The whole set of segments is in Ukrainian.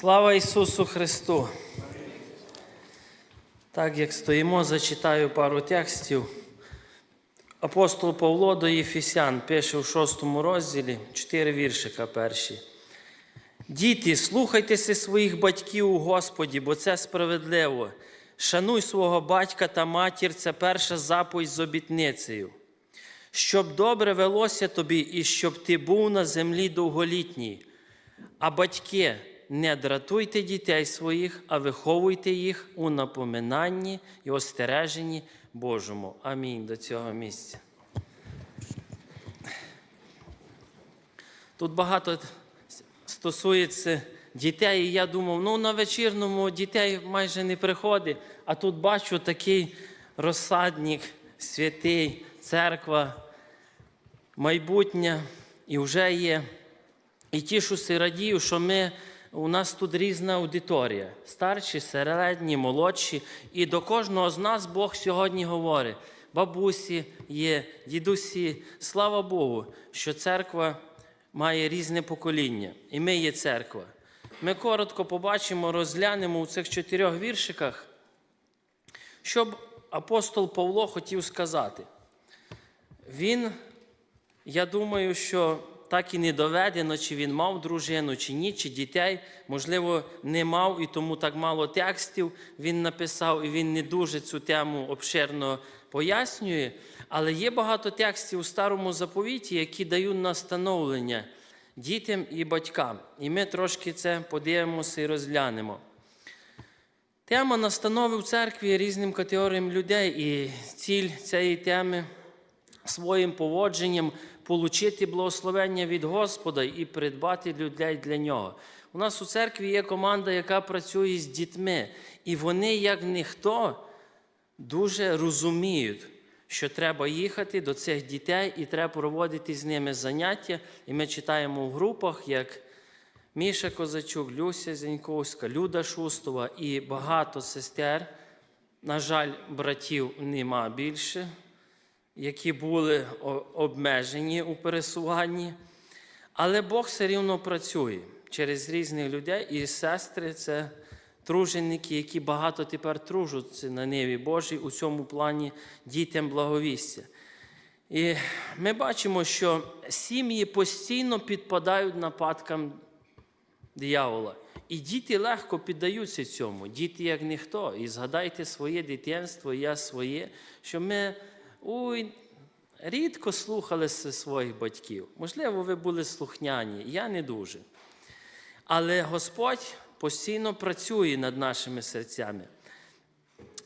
Слава Ісусу Христу! Так як стоїмо, зачитаю пару текстів. Апостол Павло до Єфесян пише в шостому розділі чотири віршика перші. Діти, слухайтеся своїх батьків у Господі, бо це справедливо. Шануй свого батька та матір це перша заповідь з обітницею. Щоб добре велося тобі і щоб ти був на землі довголітній. А батьки, не дратуйте дітей своїх, а виховуйте їх у напоминанні і остереженні Божому. Амінь до цього місця. Тут багато стосується дітей, і я думав, ну на вечірному дітей майже не приходить, а тут бачу такий розсадник, святий, церква, майбутнє і вже є. І тішуся, радію, що ми, у нас тут різна аудиторія. Старші, середні, молодші. І до кожного з нас Бог сьогодні говорить. Бабусі є, дідусі. Слава Богу, що церква має різне покоління. І ми є церква. Ми коротко побачимо, розглянемо у цих чотирьох віршиках, що апостол Павло хотів сказати. Він, я думаю, що так і не доведено, чи він мав дружину, чи ні, чи дітей. Можливо, не мав, і тому так мало текстів він написав, і він не дуже цю тему обширно пояснює. Але є багато текстів у старому заповіті, які дають настановлення дітям і батькам. І ми трошки це подивимося і розглянемо. Тема настанови в церкві різним категоріям людей, і ціль цієї теми своїм поводженням получити благословення від Господа і придбати людей для нього. У нас у церкві є команда, яка працює з дітьми, і вони, як ніхто, дуже розуміють, що треба їхати до цих дітей і треба проводити з ними заняття. І ми читаємо в групах, як Міша Козачук, Люся Зіньковська, Люда Шустова і багато сестер. На жаль, братів нема більше які були обмежені у пересуванні. Але Бог все рівно працює через різних людей, і сестри це труженики, які багато тепер тружаться на ниві Божій у цьому плані дітям благовістя. І ми бачимо, що сім'ї постійно підпадають нападкам диявола. І діти легко піддаються цьому. Діти, як ніхто. І згадайте своє дитинство, я своє, що ми Ой, рідко слухалися своїх батьків. Можливо, ви були слухняні, я не дуже. Але Господь постійно працює над нашими серцями.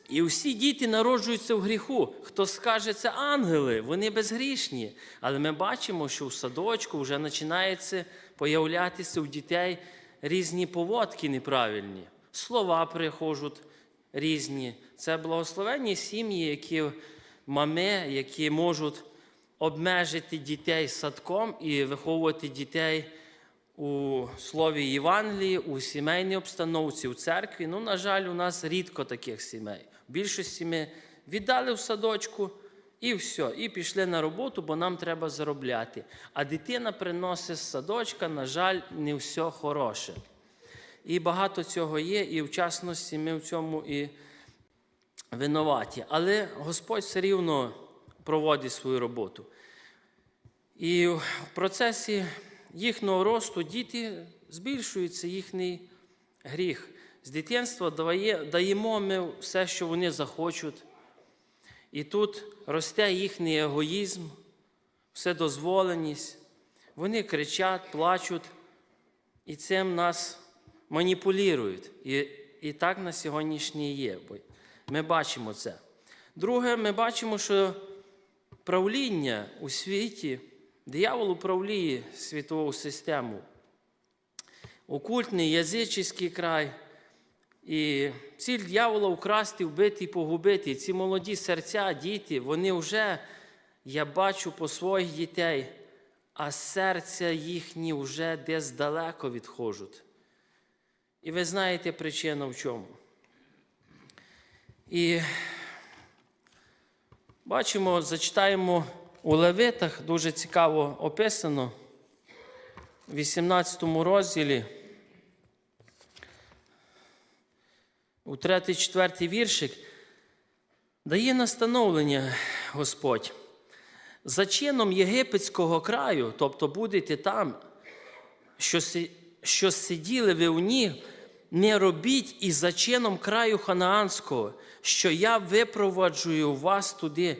І всі діти народжуються в гріху. Хто скаже, це ангели, вони безгрішні. Але ми бачимо, що в садочку вже починається появлятися у дітей різні поводки неправильні, слова приходять різні. Це благословенні сім'ї, які мами, які можуть обмежити дітей садком і виховувати дітей у слові Євангелії, у сімейній обстановці, у церкві. Ну, на жаль, у нас рідко таких сімей. В більшості ми віддали в садочку. І все, і пішли на роботу, бо нам треба заробляти. А дитина приносить з садочка, на жаль, не все хороше. І багато цього є, і в частності ми в цьому і винуваті. Але Господь все рівно проводить свою роботу. І в процесі їхнього росту діти збільшується їхній гріх. З дитинства даємо ми все, що вони захочуть. І тут росте їхній егоїзм, вседозволеність. Вони кричать, плачуть, і цим нас маніпулюють. І, і так на сьогоднішній є. Ми бачимо це. Друге, ми бачимо, що правління у світі, диявол управліє світову систему. Окультний, язичний край. І ціль дьявола украсти, вбити і погубити. ці молоді серця, діти, вони вже, я бачу по своїх дітей, а серця їхні вже десь далеко відходять. І ви знаєте причину в чому. І бачимо, зачитаємо у Левитах, дуже цікаво описано в 18 розділі у третій, четвертий віршик, дає настановлення Господь. За чином єгипетського краю, тобто будете там, що сиділи ви у ній, не робіть і за чином краю ханаанського, що я випроваджую вас туди,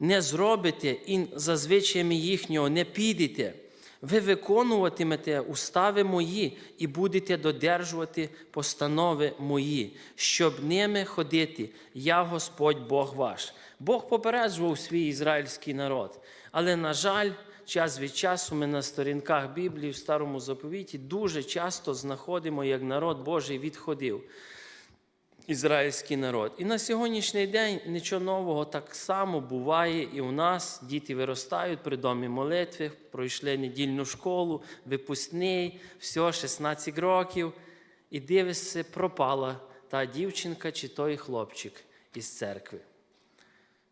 не зробите і за звичаями їхнього не підете. Ви виконуватимете устави мої і будете додержувати постанови мої, щоб ними ходити. Я Господь Бог ваш. Бог попереджував свій ізраїльський народ. Але, на жаль, час від часу ми на сторінках Біблії в Старому заповіті дуже часто знаходимо, як народ Божий відходив. Ізраїльський народ. І на сьогоднішній день нічого нового так само буває і у нас. Діти виростають при домі молитви, пройшли недільну школу, випускний, все, 16 років. І дивишся, пропала та дівчинка чи той хлопчик із церкви.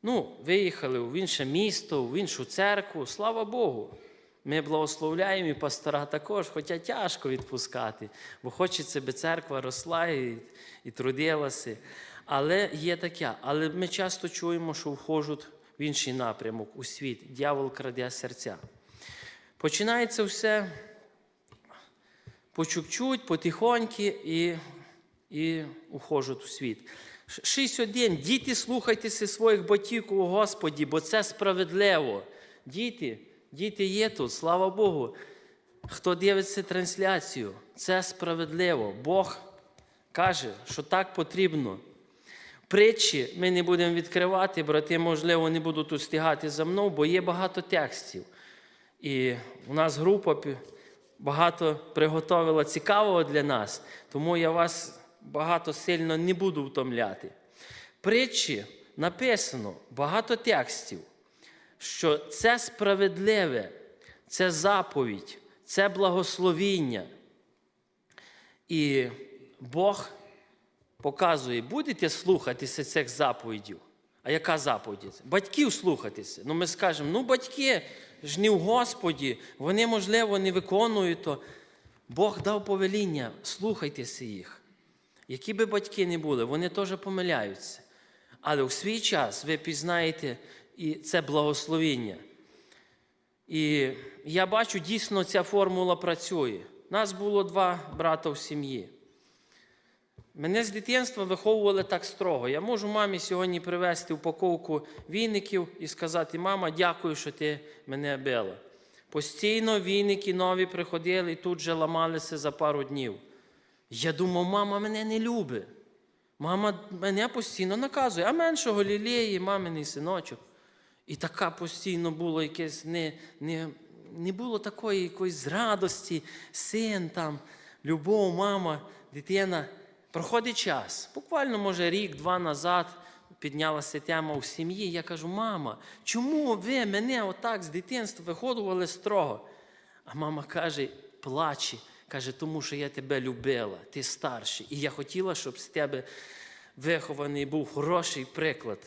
Ну, виїхали в інше місто, в іншу церкву, слава Богу. Ми благословляємо і пастора також, хоча тяжко відпускати, бо хочеться, би церква росла і, і трудилася. Але є таке. Але ми часто чуємо, що вхожуть в інший напрямок, у світ. Дьявол краде серця. Починається все по чуть-чуть, потихоньки і, і ухожуть у світ. 6.1. Діти, слухайтеся своїх батьків у Господі, бо це справедливо. Діти, діти є тут, слава Богу. Хто дивиться трансляцію, це справедливо. Бог каже, що так потрібно. Притчі ми не будемо відкривати, брати, можливо, не будуть устигати за мною, бо є багато текстів. І у нас група багато приготовила цікавого для нас, тому я вас багато сильно не буду втомляти. Притчі написано багато текстів, що це справедливе, це заповідь, це благословіння. І Бог показує, будете слухатися цих заповідів. А яка заповідь? Батьків слухатися. Ну ми скажемо, ну батьки ж не в Господі, вони, можливо, не виконують то. Бог дав повеління, слухайтеся їх. Які би батьки не були, вони теж помиляються. Але у свій час ви пізнаєте і це благословіння. І я бачу, дійсно ця формула працює. Нас було два брата в сім'ї. Мене з дитинства виховували так строго. Я можу мамі сьогодні привезти упаковку віників і сказати: мама, дякую, що ти мене била. Постійно віники нові приходили і тут же ламалися за пару днів. Я думав, мама мене не любить. Мама мене постійно наказує, а меншого лілеї, маминий синочок. І така постійно було якесь не, не, не було такої якоїсь радості, син там, любов, мама, дитина. Проходить час. Буквально, може, рік-два назад піднялася тема в сім'ї. Я кажу, мама, чому ви мене отак з дитинства виходували строго? А мама каже, плаче, каже, тому що я тебе любила, ти старший. І я хотіла, щоб з тебе вихований був хороший приклад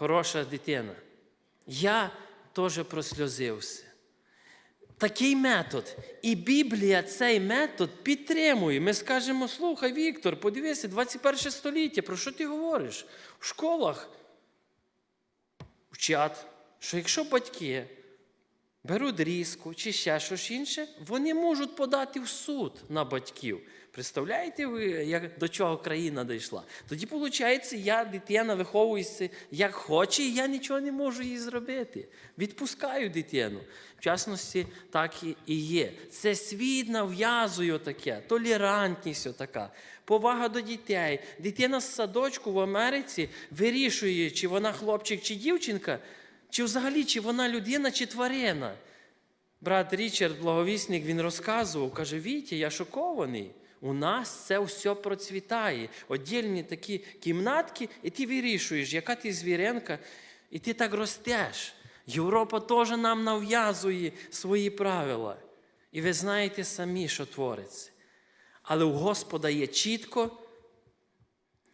хороша дитина. Я теж просльозився. Такий метод. І Біблія цей метод підтримує. Ми скажемо: слухай, Віктор, подивися, 21 століття, про що ти говориш? В школах вчать, що якщо батьки беруть різку чи ще щось інше, вони можуть подати в суд на батьків. Представляєте ви, як до чого країна дійшла? Тоді, виходить, я дитина виховуюся як хоче, і я нічого не можу їй зробити. Відпускаю дитину. В частності, так і- є. Це світ нав'язує таке, толерантність отака, повага до дітей. Дитина з садочку в Америці вирішує, чи вона хлопчик чи дівчинка, чи взагалі чи вона людина, чи тварина. Брат Річард, благовісник, він розказував, каже: Вітя, я шокований. У нас це все процвітає. Отдільні такі кімнатки, і ти вирішуєш, яка ти звіренка, і ти так ростеш. Європа теж нам нав'язує свої правила. І ви знаєте самі, що твориться. Але у Господа є чітко.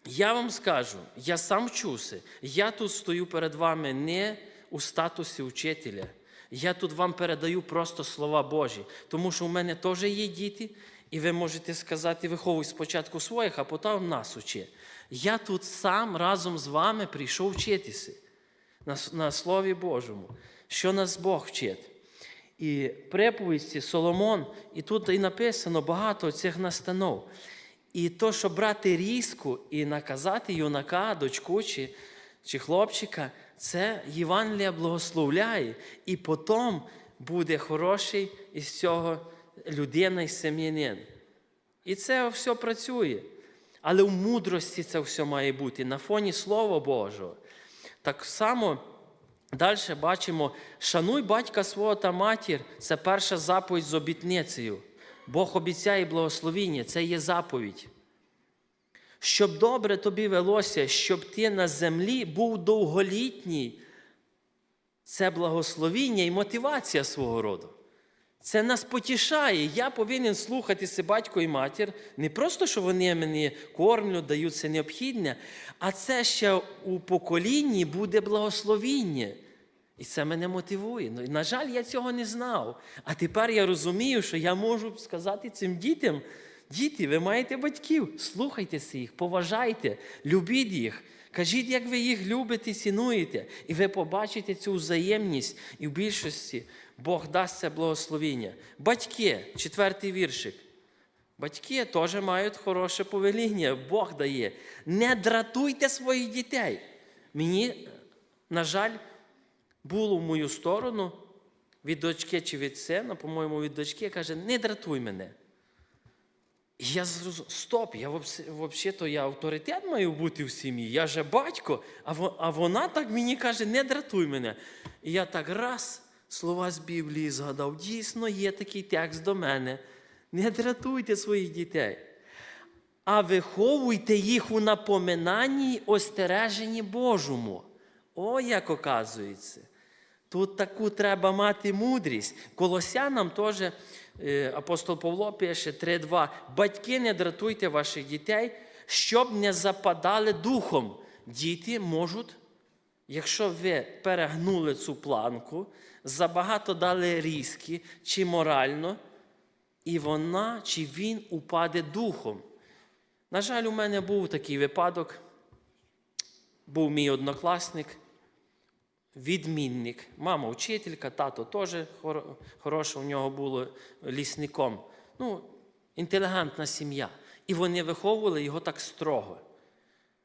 Я вам скажу, я сам вчуся, я тут стою перед вами не у статусі учителя. Я тут вам передаю просто слова Божі, тому що у мене теж є діти, І ви можете сказати, виховуй спочатку своїх, а потім нас учи. Я тут сам разом з вами прийшов вчитися на, на Слові Божому, що нас Бог вчить. І приповісті Соломон, і тут і написано багато цих настанов. І то, щоб брати різку і наказати юнака, дочку чи, чи хлопчика, це Євангелія благословляє. І потім буде хороший із цього людина і сем'янин. І це все працює. Але в мудрості це все має бути на фоні Слова Божого. Так само далі бачимо: шануй батька свого та матір це перша заповідь з обітницею. Бог обіцяє благословіння, це є заповідь. Щоб добре тобі велося, щоб ти на землі був довголітній. Це благословіння і мотивація свого роду. Це нас потішає. Я повинен слухатися батько і матір. Не просто, що вони мені кормлять, дають це необхідне, а це ще у поколінні буде благословіння. І це мене мотивує. Ну, на жаль, я цього не знав. А тепер я розумію, що я можу сказати цим дітям: діти, ви маєте батьків, слухайтеся їх, поважайте, любіть їх. Кажіть, як ви їх любите, цінуєте, і ви побачите цю взаємність, і в більшості Бог дасть це благословіння. Батьки, четвертий віршик. Батьки теж мають хороше повеління, Бог дає. Не дратуйте своїх дітей. Мені, на жаль, було в мою сторону від дочки чи від сина, по-моєму, від дочки, каже, не дратуй мене. І я зрозумів, стоп, я взагалі-то я авторитет маю бути в сім'ї, я же батько, а во- а вона так мені каже, не дратуй мене. І я так раз слова з Біблії згадав, дійсно є такий текст до мене. Не дратуйте своїх дітей, а виховуйте їх у напоминанні остереженні Божому. О, як оказується. Тут таку треба мати мудрість. Колосянам теж е, апостол Павло пише 3.2. Батьки, не дратуйте ваших дітей, щоб не западали духом. Діти можуть, якщо ви перегнули цю планку, забагато дали різки, чи морально, і вона чи він упаде духом. На жаль, у мене був такий випадок. Був мій однокласник, відмінник. Мама вчителька, тато теж хороше у нього було лісником. Ну, інтелігентна сім'я. І вони виховували його так строго.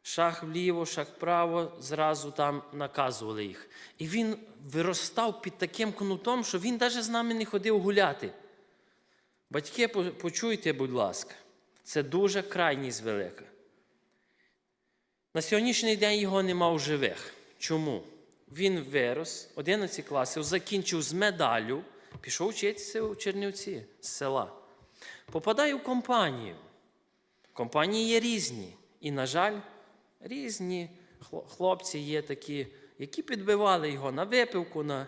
Шаг вліво, шаг вправо, зразу там наказували їх. І він виростав під таким кнутом, що він навіть з нами не ходив гуляти. Батьки, почуйте, будь ласка, це дуже крайність велика. На сьогоднішній день його нема в живих. Чому? Він вирос, 11 класів, закінчив з медаллю, пішов вчитися у Чернівці з села. Попадає в компанію. Компанії є різні. І, на жаль, різні хлопці є такі, які підбивали його на випивку, на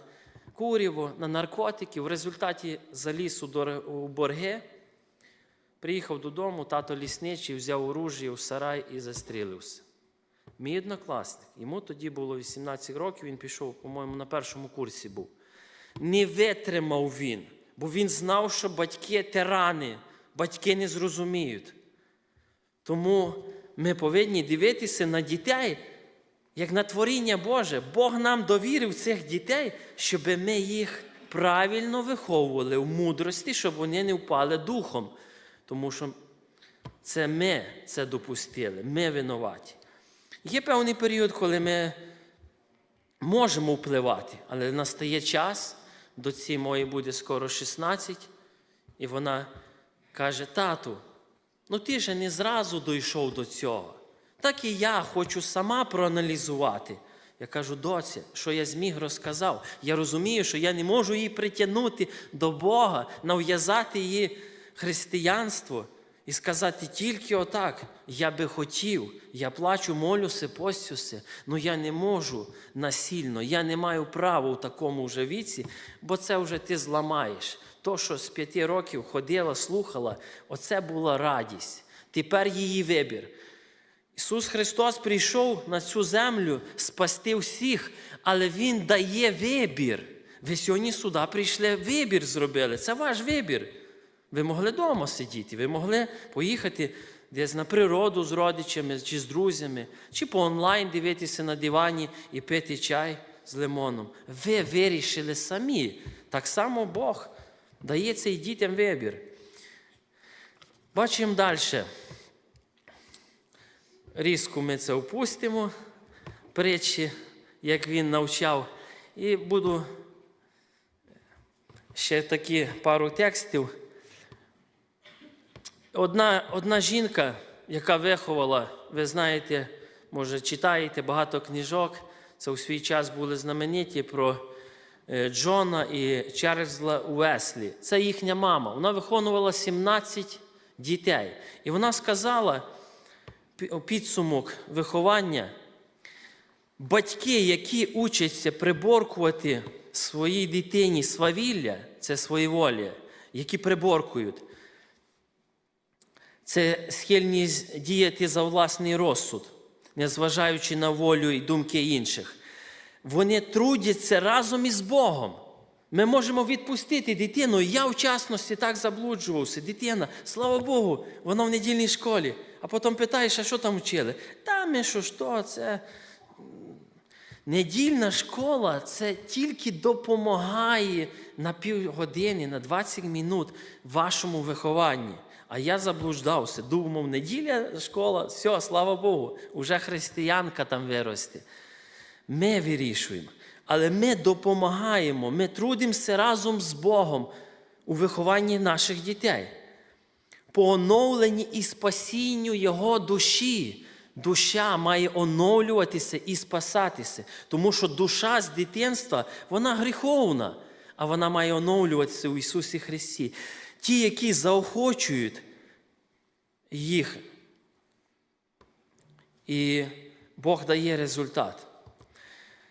куріво, на наркотики. В результаті заліз у борги, приїхав додому, тато лісничий, взяв оружие в сарай і застрілився. Мій однокласник, йому тоді було 18 років, він пішов, по-моєму, на першому курсі був. Не витримав він, бо він знав, що батьки тирани, батьки не зрозуміють. Тому ми повинні дивитися на дітей, як на творіння Боже. Бог нам довірив цих дітей, щоб ми їх правильно виховували в мудрості, щоб вони не впали духом. Тому що це ми це допустили, ми винуваті. Є певний період, коли ми можемо впливати, але настає час, доці моїй буде скоро 16, і вона каже: тату, ну ти же не зразу дійшов до цього. Так і я хочу сама проаналізувати. Я кажу, доці, що я зміг розказав. Я розумію, що я не можу її притягнути до Бога, нав'язати її християнство і сказати тільки отак. Я би хотів, я плачу, молюся, постюся, але я не можу насильно, я не маю права у такому вже віці, бо це вже ти зламаєш. То, що з п'яти років ходила, слухала, оце була радість. Тепер її вибір. Ісус Христос прийшов на цю землю спасти всіх, але Він дає вибір. Ви сьогодні сюди прийшли, вибір зробили. Це ваш вибір. Ви могли вдома сидіти, ви могли поїхати десь на природу з родичами чи з друзями, чи по онлайн дивитися на дивані і пити чай з лимоном. Ви вирішили самі. Так само Бог дає цей дітям вибір. Бачимо далі. Різко ми це опустимо, притчі, як він навчав. І буду ще такі пару текстів. Одна, одна жінка, яка виховала, ви знаєте, може, читаєте багато книжок. Це у свій час були знамениті про е, Джона і Чарльза Уеслі. Це їхня мама. Вона виховувала 17 дітей. І вона сказала підсумок виховання. Батьки, які учаться приборкувати своїй дитині свавілля, це своєволі, які приборкують, це схильність діяти за власний розсуд, незважаючи на волю і думки інших. Вони трудяться разом із Богом. Ми можемо відпустити дитину. Я в частності так заблуджувався. Дитина, слава Богу, вона в недільній школі. А потім питаєш, а що там вчили? Та ми що, що це. Недільна школа це тільки допомагає на півгодини, на 20 минут вашому вихованні. А я заблуждався, думав, неділя школа, все, слава Богу, уже християнка там виросте. Ми вирішуємо, але ми допомагаємо, ми трудимося разом з Богом у вихованні наших дітей по оновленні і спасінню його душі. Душа має оновлюватися і спасатися, тому що душа з дитинства вона гріховна, а вона має оновлюватися у Ісусі Христі. Ті, які заохочують їх, і Бог дає результат.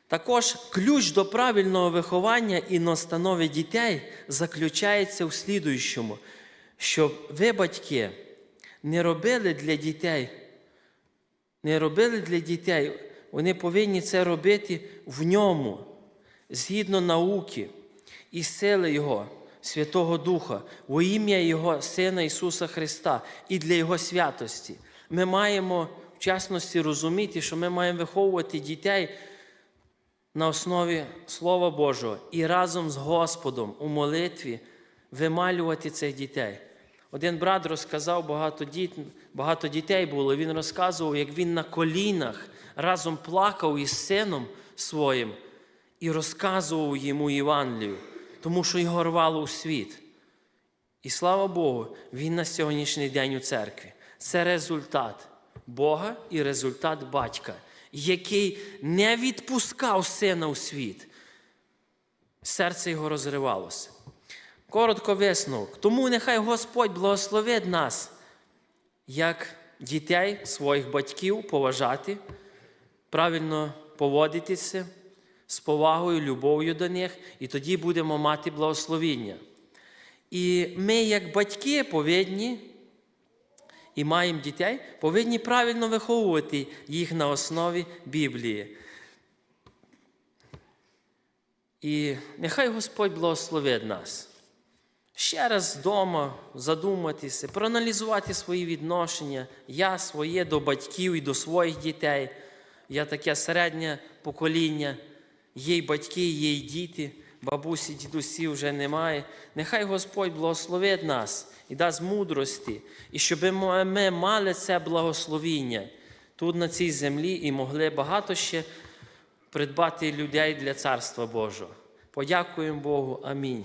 Також ключ до правильного виховання і настанови дітей заключається в слідуючому, щоб ви, батьки, не робили для дітей, не робили для дітей, вони повинні це робити в ньому, згідно науки і сили Його, Святого Духа, во ім'я Його Сина Ісуса Христа і для Його святості. Ми маємо в частності розуміти, що ми маємо виховувати дітей на основі Слова Божого і разом з Господом у молитві вималювати цих дітей. Один брат розказав, багато, діт, багато дітей було. Він розказував, як він на колінах разом плакав із сином своїм і розказував йому Євангелію, тому що його рвало у світ. І слава Богу, він на сьогоднішній день у церкві. Це результат Бога і результат батька, який не відпускав сина у світ. Серце його розривалося. Коротко висновок. Тому нехай Господь благословить нас, як дітей своїх батьків поважати, правильно поводитися з повагою, любов'ю до них, і тоді будемо мати благословіння. І ми, як батьки, повинні і маємо дітей, повинні правильно виховувати їх на основі Біблії. І нехай Господь благословить нас. Ще раз вдома задуматися, проаналізувати свої відношення, я своє до батьків і до своїх дітей. Я таке середнє покоління, є й батьки, є й діти, бабусі, дідусі вже немає. Нехай Господь благословить нас і дасть мудрості, і щоб ми мали це благословіння тут на цій землі і могли багато ще придбати людей для Царства Божого. Подякуємо Богу. Амінь.